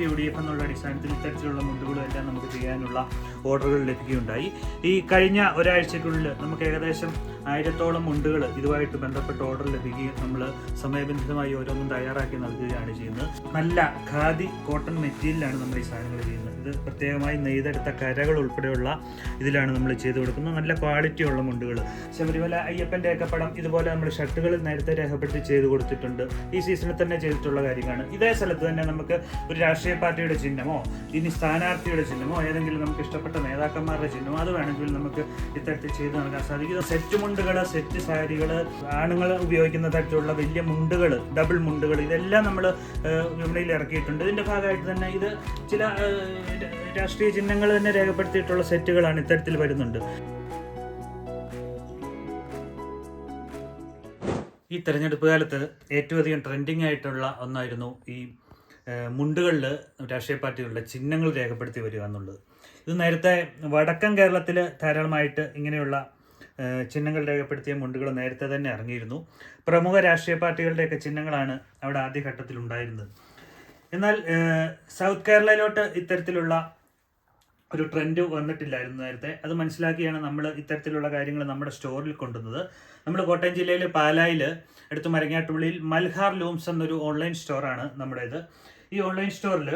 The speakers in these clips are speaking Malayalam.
യു ഡി എഫ് എന്നുള്ള അടിസ്ഥാനത്തിൽ ഇത്തരത്തിലുള്ള മുണ്ടുകളും എല്ലാം നമുക്ക് ചെയ്യാനുള്ള ഓർഡറുകൾ ലഭിക്കുകയുണ്ടായി. ഈ കഴിഞ്ഞ ഒരാഴ്ചക്കുള്ളിൽ നമുക്ക് ഏകദേശം ആയിരത്തോളം മുണ്ടുകൾ ഇതുമായിട്ട് ബന്ധപ്പെട്ട ഓർഡർ ലഭിക്കുകയും നമ്മൾ സമയബന്ധിതമായി ഓരോന്നും തയ്യാറാക്കി നൽകുകയാണ് ചെയ്യുന്നത്. നല്ല ഖാദി കോട്ടൺ മെറ്റീരിയലാണ് നമ്മൾ ഈ സാധനങ്ങൾ ചെയ്യുന്നത്. ഇത് പ്രത്യേകമായി നെയ്തെടുത്ത കരകൾ ഉൾപ്പെടെയുള്ള ഇതിലാണ് നമ്മൾ ചെയ്തു കൊടുക്കുന്നത്. നല്ല ക്വാളിറ്റിയുള്ള മുണ്ടുകൾ ശബരിമല അയ്യപ്പന്റെ ഒക്കെ പടം ഇതുപോലെ നമ്മൾ ഷർട്ടുകൾ നേരത്തെ രേഖപ്പെടുത്തി ചെയ്തു കൊടുത്തിട്ടുണ്ട്. ഈ സീസണിൽ തന്നെ ചെയ്തിട്ടുള്ള കാര്യമാണ് ഇതേ സ്ഥലത്ത് തന്നെ നമുക്ക് ഒരു രാഷ്ട്രീയ പാർട്ടിയുടെ ചിഹ്നമോ ഇനി സ്ഥാനാർത്ഥിയുടെ ചിഹ്നമോ ഏതെങ്കിലും നമുക്ക് ഇഷ്ടപ്പെട്ട നേതാക്കന്മാരുടെ ചിഹ്നമോ അത് വേണമെങ്കിൽ നമുക്ക് ഇത്തരത്തിൽ ചെയ്ത് നൽകാൻ സാധിക്കും. സെറ്റ് മുണ്ടുകൾ സെറ്റ് സാരികൾ ആണുങ്ങൾ ഉപയോഗിക്കുന്ന തരത്തിലുള്ള വലിയ മുണ്ടുകൾ ഡബിൾ മുണ്ടുകൾ ഇതെല്ലാം നമ്മൾ വിപണിയിൽ ഇറക്കിയിട്ടുണ്ട്. ഇതിന്റെ ഭാഗമായിട്ട് തന്നെ ഇത് ചില രാഷ്ട്രീയ ചിഹ്നങ്ങൾ തന്നെ രേഖപ്പെടുത്തിയിട്ടുള്ള സെറ്റുകളാണ് ഇത്തരത്തിൽ വരുന്നുണ്ട്. ഈ തെരഞ്ഞെടുപ്പ് കാലത്ത് ഏറ്റവും അധികം ട്രെൻഡിങ് ആയിട്ടുള്ള ഒന്നായിരുന്നു ഈ മുണ്ടുകളിൽ രാഷ്ട്രീയ പാർട്ടികളുടെ ചിഹ്നങ്ങൾ രേഖപ്പെടുത്തി വരിക എന്നുള്ളത്. ഇത് നേരത്തെ വടക്കൻ കേരളത്തിൽ ധാരാളമായിട്ട് ഇങ്ങനെയുള്ള ചിഹ്നങ്ങൾ രേഖപ്പെടുത്തിയ മുണ്ടുകൾ നേരത്തെ തന്നെ ഇറങ്ങിയിരുന്നു പ്രമുഖ രാഷ്ട്രീയ പാർട്ടികളുടെയൊക്കെ ചിഹ്നങ്ങളാണ് അവിടെ ആദ്യഘട്ടത്തിൽ ഉണ്ടായിരുന്നത് എന്നാൽ സൗത്ത് കേരളയിലോട്ട് ഇത്തരത്തിലുള്ള ഒരു ട്രെൻഡ് വന്നിട്ടില്ലായിരുന്നു നേരത്തെ. അത് മനസ്സിലാക്കിയാണ് നമ്മൾ ഇത്തരത്തിലുള്ള കാര്യങ്ങൾ നമ്മുടെ സ്റ്റോറിൽ കൊണ്ടുവന്നത്. നമ്മൾ കോട്ടയം ജില്ലയിലെ പാലായിൽ അടുത്ത് മരങ്ങാട്ടുപള്ളിയിൽ മൽഹാർ ലൂംസ് എന്നൊരു ഓൺലൈൻ സ്റ്റോറാണ് നമ്മുടേത്. ഈ ഓൺലൈൻ സ്റ്റോറിൽ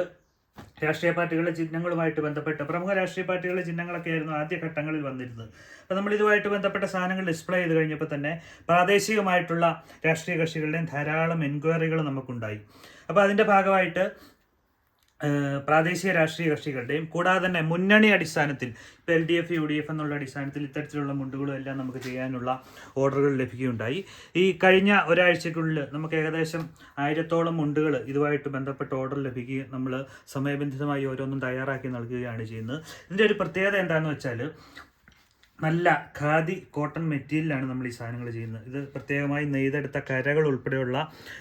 രാഷ്ട്രീയ പാർട്ടികളുടെ ചിഹ്നങ്ങളുമായിട്ട് ബന്ധപ്പെട്ട് പ്രമുഖ രാഷ്ട്രീയ പാർട്ടികളുടെ ചിഹ്നങ്ങളൊക്കെ ആയിരുന്നു ആദ്യ ഘട്ടങ്ങളിൽ വന്നിരുന്നത്. അപ്പോൾ നമ്മൾ ഇതുമായിട്ട് ബന്ധപ്പെട്ട സാധനങ്ങൾ ഡിസ്പ്ലേ ചെയ്ത് കഴിഞ്ഞപ്പോൾ തന്നെ പ്രാദേശികമായിട്ടുള്ള രാഷ്ട്രീയ കക്ഷികളുടെയും ധാരാളം എൻക്വയറികൾ നമുക്കുണ്ടായി. അപ്പോൾ അതിന്റെ ഭാഗമായിട്ട് പ്രാദേശിക രാഷ്ട്രീയ കക്ഷികളുടെയും കൂടാതെ തന്നെ മുന്നണി അടിസ്ഥാനത്തിൽ ഇപ്പോൾ L D F U D F എന്നുള്ള അടിസ്ഥാനത്തിൽ ഇത്തരത്തിലുള്ള മുണ്ടുകളും എല്ലാം നമുക്ക് ചെയ്യാനുള്ള ഓർഡറുകൾ ലഭിക്കുകയുണ്ടായി. ഈ കഴിഞ്ഞ ഒരാഴ്ചക്കുള്ളിൽ നമുക്ക് ഏകദേശം ആയിരത്തോളം മുണ്ടുകൾ ഇതുമായിട്ട് ബന്ധപ്പെട്ട ഓർഡർ ലഭിക്കുകയും നമ്മൾ സമയബന്ധിതമായി ഓരോന്നും തയ്യാറാക്കി നൽകുകയാണ് ചെയ്യുന്നത്. ഇതിന്റെ ഒരു പ്രത്യേകത എന്താണെന്ന് വെച്ചാൽ നല്ല ഖാദി കോട്ടൺ മെറ്റീരിയലാണ് നമ്മൾ ഈ സാധനങ്ങൾ ചെയ്യുന്നത്. ഇത് പ്രത്യേകമായി നെയ്തെടുത്ത കരകൾ ഉൾപ്പെടെയുള്ള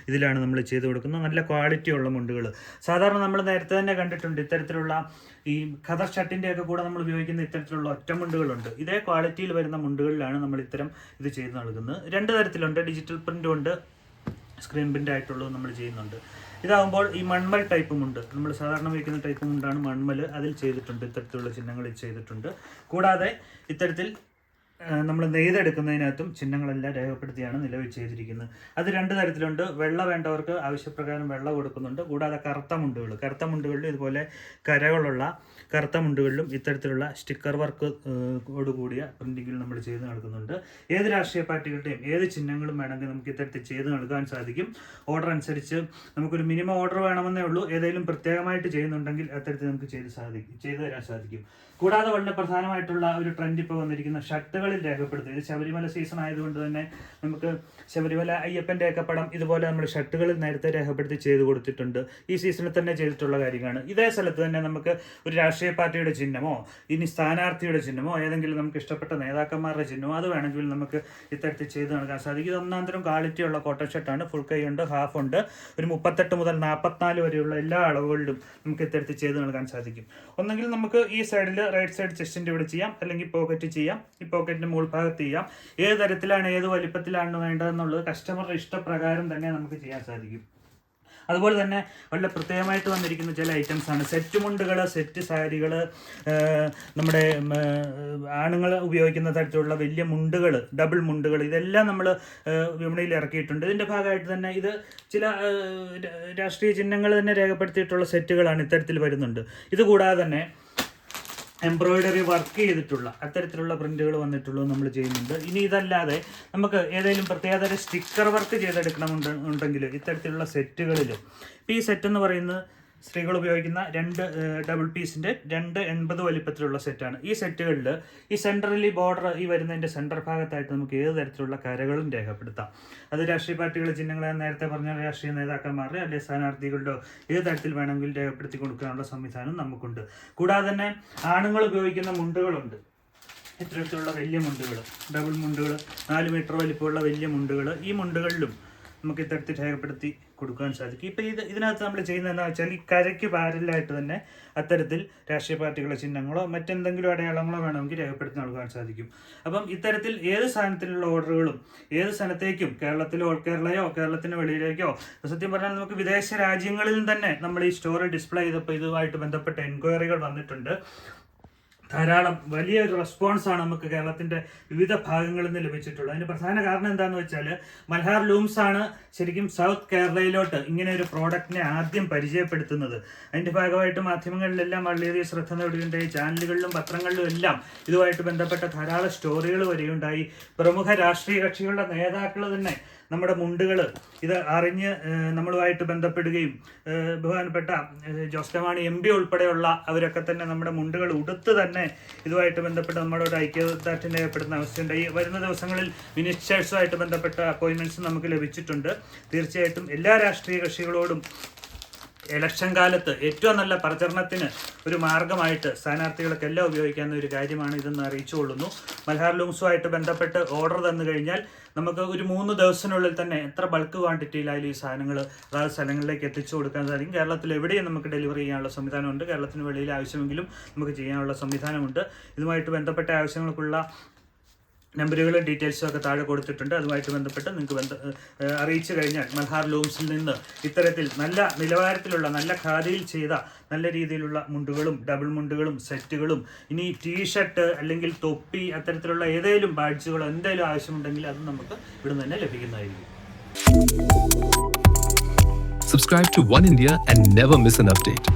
ഇതിലാണ് നമ്മൾ ചെയ്ത് കൊടുക്കുന്നത്. നല്ല ക്വാളിറ്റി ഉള്ള മുണ്ടുകൾ. സാധാരണ നമ്മൾ നേരത്തെ തന്നെ കണ്ടിട്ടുണ്ട് ഇത്തരത്തിലുള്ള ഈ ഖദർ ഷർട്ടിന്റെ ഒക്കെ കൂടെ നമ്മൾ ഉപയോഗിക്കുന്ന ഇത്തരത്തിലുള്ള ഒറ്റ മുണ്ടുകളുണ്ട്. ഇതേ ക്വാളിറ്റിയിൽ വരുന്ന മുണ്ടുകളിലാണ് നമ്മൾ ഇത്തരം ഇത് ചെയ്ത് നൽകുന്നത്. രണ്ട് തരത്തിലുണ്ട്. ഡിജിറ്റൽ പ്രിന്റും ഉണ്ട് സ്ക്രീൻ പ്രിന്റ് ആയിട്ടുള്ളത് നമ്മൾ ചെയ്യുന്നുണ്ട്. ഇതാകുമ്പോൾ ഈ മൺമൽ ടൈപ്പ് മുണ്ട് നമ്മൾ സാധാരണ ഉപയോഗിക്കുന്ന ടൈപ്പ് മുണ്ടാണ് മൺമൽ അതിൽ ചെയ്തിട്ടുണ്ട്. ഇത്തരത്തിലുള്ള ചിഹ്നങ്ങളിൽ ചെയ്തിട്ടുണ്ട്. കൂടാതെ ഇത്തരത്തിൽ നമ്മൾ നെയ്തെടുക്കുന്നതിനകത്തും ചിഹ്നങ്ങളെല്ലാം രേഖപ്പെടുത്തിയാണ് നിലവിൽ ചെയ്തിരിക്കുന്നത്. അത് രണ്ട് തരത്തിലുണ്ട്. വെള്ള വേണ്ടവർക്ക് ആവശ്യപ്രകാരം വെള്ള കൊടുക്കുന്നുണ്ട്. കൂടാതെ കറുത്ത മുണ്ടുകൾ. കറുത്ത മുണ്ടുകളിലും ഇതുപോലെ കരകളുള്ള കറുത്ത മുണ്ടുകളിലും ഇത്തരത്തിലുള്ള സ്റ്റിക്കർ വർക്ക് കൂടിയ പ്രിന്റിങ്ങിൽ നമ്മൾ ചെയ്ത് നൽകുന്നുണ്ട് ഏത് രാഷ്ട്രീയ പാർട്ടികളുടെയും ഏത് ചിഹ്നങ്ങളും വേണമെങ്കിൽ നമുക്ക് ഇത്തരത്തിൽ ചെയ്ത് നൽകാൻ സാധിക്കും. ഓർഡർ അനുസരിച്ച് നമുക്കൊരു മിനിമം ഓർഡർ വേണമെന്നേ ഉള്ളൂ. ഏതെങ്കിലും പ്രത്യേകമായിട്ട് ചെയ്യുന്നുണ്ടെങ്കിൽ അത്തരത്തിൽ നമുക്ക് ചെയ്ത് സാധിക്കും ചെയ്തു തരാൻ സാധിക്കും. കൂടാതെ വളരെ പ്രധാനമായിട്ടുള്ള ഒരു ട്രെൻഡ് ഇപ്പോൾ വന്നിരിക്കുന്ന ഷർട്ടുകളിൽ രേഖപ്പെടുത്തും. ഇത് ശബരിമല സീസൺ ആയതുകൊണ്ട് തന്നെ നമുക്ക് ശബരിമല അയ്യപ്പന്റെ ഒക്കെ പടം ഇതുപോലെ നമ്മൾ ഷർട്ടുകളിൽ നേരത്തെ രേഖപ്പെടുത്തി ചെയ്തു കൊടുത്തിട്ടുണ്ട്. ഈ സീസണിൽ തന്നെ ചെയ്തിട്ടുള്ള കാര്യമാണ് ഇതേ സ്ഥലത്ത് തന്നെ നമുക്ക് ഒരു രാഷ്ട്രീയ പാർട്ടിയുടെ ചിഹ്നമോ ഇനി സ്ഥാനാർത്ഥിയുടെ ചിഹ്നമോ ഏതെങ്കിലും നമുക്ക് ഇഷ്ടപ്പെട്ട നേതാക്കന്മാരുടെ ചിഹ്നമോ അത് വേണമെങ്കിൽ നമുക്ക് ഇത്തരത്തിൽ ചെയ്ത് നൽകാൻ സാധിക്കും. ഇത് ഒന്നാം തരം ക്വാളിറ്റി ഉള്ള കോട്ടൺ ഷർട്ടാണ് ഫുൾ കൈ ഉണ്ട് ഹാഫ് ഉണ്ട്. ഒരു മുപ്പത്തെട്ട് മുതൽ നാൽപ്പത്തിനാല് വരെയുള്ള എല്ലാ അളവുകളിലും നമുക്ക് ഇത്തരത്തിൽ ചെയ്ത് നൽകാൻ സാധിക്കും. ഒന്നെങ്കിൽ നമുക്ക് ഈ സൈഡിൽ റൈറ്റ് സൈഡ് ചെസ്റ്റിന്റെ ഇവിടെ ചെയ്യാം. അല്ലെങ്കിൽ പോക്കറ്റ് ചെയ്യാം. ഈ പോക്കറ്റിന്റെ മുകൾ ഭാഗത്ത് ചെയ്യാം. ഏത് തരത്തിലാണ് ഏത് വലിപ്പത്തിലാണ് വേണ്ടതെന്നുള്ളത് കസ്റ്റമറുടെ ഇഷ്ടപ്രകാരം തന്നെ നമുക്ക് ചെയ്യാൻ സാധിക്കും. അതുപോലെ തന്നെ വളരെ പ്രത്യേകമായിട്ട് വന്നിരിക്കുന്ന ചില ഐറ്റംസ് ആണ്. സെറ്റ് മുണ്ടുകൾ സെറ്റ് സാരികൾ നമ്മുടെ ആണുങ്ങൾ ഉപയോഗിക്കുന്ന തരത്തിലുള്ള വലിയ മുണ്ടുകൾ ഡബിൾ മുണ്ടുകൾ ഇതെല്ലാം നമ്മൾ വിപണിയിൽ ഇറക്കിയിട്ടുണ്ട്. ഇതിന്റെ ഭാഗമായിട്ട് തന്നെ ഇത് ചില രാഷ്ട്രീയ ചിഹ്നങ്ങൾ തന്നെ രേഖപ്പെടുത്തിയിട്ടുള്ള സെറ്റുകളാണ് ഇത്തരത്തിൽ വരുന്നുണ്ട്. ഇതുകൂടാതെ തന്നെ എംബ്രോയിഡറി വർക്ക് ചെയ്തിട്ടുള്ള അത്തരത്തിലുള്ള പ്രിന്റുകൾ വന്നിട്ടുള്ളത് നമ്മൾ ചെയ്യുന്നുണ്ട്. ഇനി ഇതല്ലാതെ നമുക്ക് ഏതെങ്കിലും പ്രത്യേകതര സ്റ്റിക്കർ വർക്ക് ചെയ്തെടുക്കണമെന്നുണ്ടെങ്കിൽ ഇത്തരത്തിലുള്ള സെറ്റുകളിലും ഈ സെറ്റ് എന്ന് പറയുന്നത് സ്ത്രീകൾ ഉപയോഗിക്കുന്ന രണ്ട് ഡബിൾ പീസിന്റെ രണ്ട് എൺപത് വലിപ്പത്തിലുള്ള സെറ്റാണ് ഈ സെറ്റുകളിൽ ഈ സെൻട്രലി ബോർഡർ ഈ വരുന്നതിന്റെ സെന്റർ ഭാഗത്തായിട്ട് നമുക്ക് ഏത് തരത്തിലുള്ള കരകളും രേഖപ്പെടുത്താം. അത് രാഷ്ട്രീയ പാർട്ടികളുടെ ചിഹ്നങ്ങളെ നേരത്തെ പറഞ്ഞ രാഷ്ട്രീയ നേതാക്കന്മാരുടെ അല്ലെങ്കിൽ സ്ഥാനാർത്ഥികളുടെ ഏത് തരത്തിൽ വേണമെങ്കിലും രേഖപ്പെടുത്തി കൊടുക്കാനുള്ള സംവിധാനം നമുക്കുണ്ട്. കൂടാതെ തന്നെ ആണുങ്ങൾ ഉപയോഗിക്കുന്ന മുണ്ടുകളുണ്ട്. ഇത്തരത്തിലുള്ള വലിയ മുണ്ടുകൾ ഡബിൾ മുണ്ടുകൾ നാല് മീറ്റർ വലിപ്പമുള്ള വലിയ മുണ്ടുകൾ ഈ മുണ്ടുകളിലും നമുക്ക് ഇത്തരത്തിൽ രേഖപ്പെടുത്തി കൊടുക്കാൻ സാധിക്കും. ഇപ്പം ഇത് ഇതിനകത്ത് നമ്മൾ ചെയ്യുന്നത് എന്താ വെച്ചാൽ ഈ കരയ്ക്ക് പാരലായിട്ട് തന്നെ അത്തരത്തിൽ രാഷ്ട്രീയ പാർട്ടികളുടെ ചിഹ്നങ്ങളോ മറ്റെന്തെങ്കിലും അടയാളങ്ങളോ വേണമെങ്കിൽ രേഖപ്പെടുത്തി നൽകാൻ സാധിക്കും. അപ്പം ഇത്തരത്തിൽ ഏത് സ്ഥാനത്തിലുള്ള ഓർഡറുകളും ഏത് സ്ഥലത്തേക്കും കേരളത്തിലോ കേരളയോ കേരളത്തിന് വെളിയിലേക്കോ സത്യം പറഞ്ഞാൽ നമുക്ക് വിദേശ രാജ്യങ്ങളിൽ തന്നെ നമ്മൾ ഈ സ്റ്റോറി ഡിസ്പ്ലേ ചെയ്തപ്പോൾ ഇതുമായിട്ട് ബന്ധപ്പെട്ട എൻക്വയറികൾ വന്നിട്ടുണ്ട്. ധാരാളം വലിയൊരു റെസ്പോൺസാണ് നമുക്ക് കേരളത്തിന്റെ വിവിധ ഭാഗങ്ങളിൽ നിന്ന് ലഭിച്ചിട്ടുള്ളത്. അതിന് പ്രധാന കാരണം എന്താണെന്ന് വെച്ചാൽ മൽഹാർ ലൂംസ് ആണ് ശരിക്കും സൗത്ത് കേരളയിലോട്ട് ഇങ്ങനെ ഒരു പ്രോഡക്റ്റിനെ ആദ്യം പരിചയപ്പെടുത്തുന്നത്. അതിന്റെ ഭാഗമായിട്ട് മാധ്യമങ്ങളിലെല്ലാം വളരെയധികം ശ്രദ്ധ നേടുകയുണ്ടായി ചാനലുകളിലും പത്രങ്ങളിലും എല്ലാം ഇതുമായിട്ട് ബന്ധപ്പെട്ട ധാരാളം സ്റ്റോറികൾ വരികയുണ്ടായി. പ്രമുഖ രാഷ്ട്രീയ കക്ഷികളുടെ നേതാക്കൾ തന്നെ നമ്മുടെ മുണ്ടുകൾ ഇത് അറിഞ്ഞ് നമ്മളുമായിട്ട് ബന്ധപ്പെടുകയും ബഹുമാനപ്പെട്ട ജോസ് കെ എം പി ഉൾപ്പെടെയുള്ള അവരൊക്കെ തന്നെ നമ്മുടെ മുണ്ടുകൾ ഉടുത്ത് തന്നെ ഇതുമായിട്ട് ബന്ധപ്പെട്ട് നമ്മുടെ ഒരു ഐക്യദാർഢ്യം രേഖപ്പെടുന്ന അവസ്ഥയുണ്ട്. ഈ വരുന്ന ദിവസങ്ങളിൽ മിനിസ്റ്റേഴ്സുമായിട്ട് ബന്ധപ്പെട്ട അപ്പോയിൻമെന്റ്സ് നമുക്ക് ലഭിച്ചിട്ടുണ്ട്. തീർച്ചയായിട്ടും എല്ലാ രാഷ്ട്രീയ കക്ഷികളോടും ഇലക്ഷൻ കാലത്ത് ഏറ്റവും നല്ല പ്രചരണത്തിന് ഒരു മാർഗമായിട്ട് സ്ഥാനാർത്ഥികൾക്ക് എല്ലാം ഉപയോഗിക്കാവുന്ന ഒരു കാര്യമാണ് ഇതെന്ന് അറിയിച്ചു കൊള്ളുന്നു മൽഹാർ ലൂംസുമായിട്ട് ബന്ധപ്പെട്ട് ഓർഡർ തന്നു കഴിഞ്ഞാൽ നമുക്ക് ഒരു മൂന്ന് ദിവസത്തിനുള്ളിൽ തന്നെ എത്ര ബൾക്ക് ക്വാണ്ടിറ്റിയിലായാലും ഈ സാധനങ്ങൾ അതായത് സ്ഥലങ്ങളിലേക്ക് എത്തിച്ചു കൊടുക്കാൻ സാധിക്കും കേരളത്തിൽ എവിടെയും നമുക്ക് ഡെലിവറി ചെയ്യാനുള്ള സംവിധാനമുണ്ട്. കേരളത്തിന് വെളിയിൽ ആവശ്യമെങ്കിലും നമുക്ക് ചെയ്യാനുള്ള സംവിധാനമുണ്ട്. ഇതുമായിട്ട് ബന്ധപ്പെട്ട ആവശ്യങ്ങൾക്കുള്ള നമ്പറുകളും ഡീറ്റെയിൽസും ഒക്കെ താഴെ കൊടുത്തിട്ടുണ്ട് അതുമായിട്ട് ബന്ധപ്പെട്ട് നിങ്ങൾക്ക് ബന്ധ അറിയിച്ചു കഴിഞ്ഞാൽ മൽഹാർ ലൂംസിൽ നിന്ന് ഇത്തരത്തിൽ നല്ല നിലവാരത്തിലുള്ള നല്ല ഖാദിയിൽ ചെയ്ത നല്ല രീതിയിലുള്ള മുണ്ടുകളും ഡബിൾ മുണ്ടുകളും സെറ്റുകളും ഇനി ടീഷർട്ട് അല്ലെങ്കിൽ തൊപ്പി അത്തരത്തിലുള്ള ഏതെങ്കിലും ബാഡ്ജുകളോ എന്തെങ്കിലും ആവശ്യമുണ്ടെങ്കിൽ അത് നമുക്ക് ഇവിടുന്ന് തന്നെ ലഭിക്കുന്നതായിരിക്കും Subscribe to One India and never miss an update.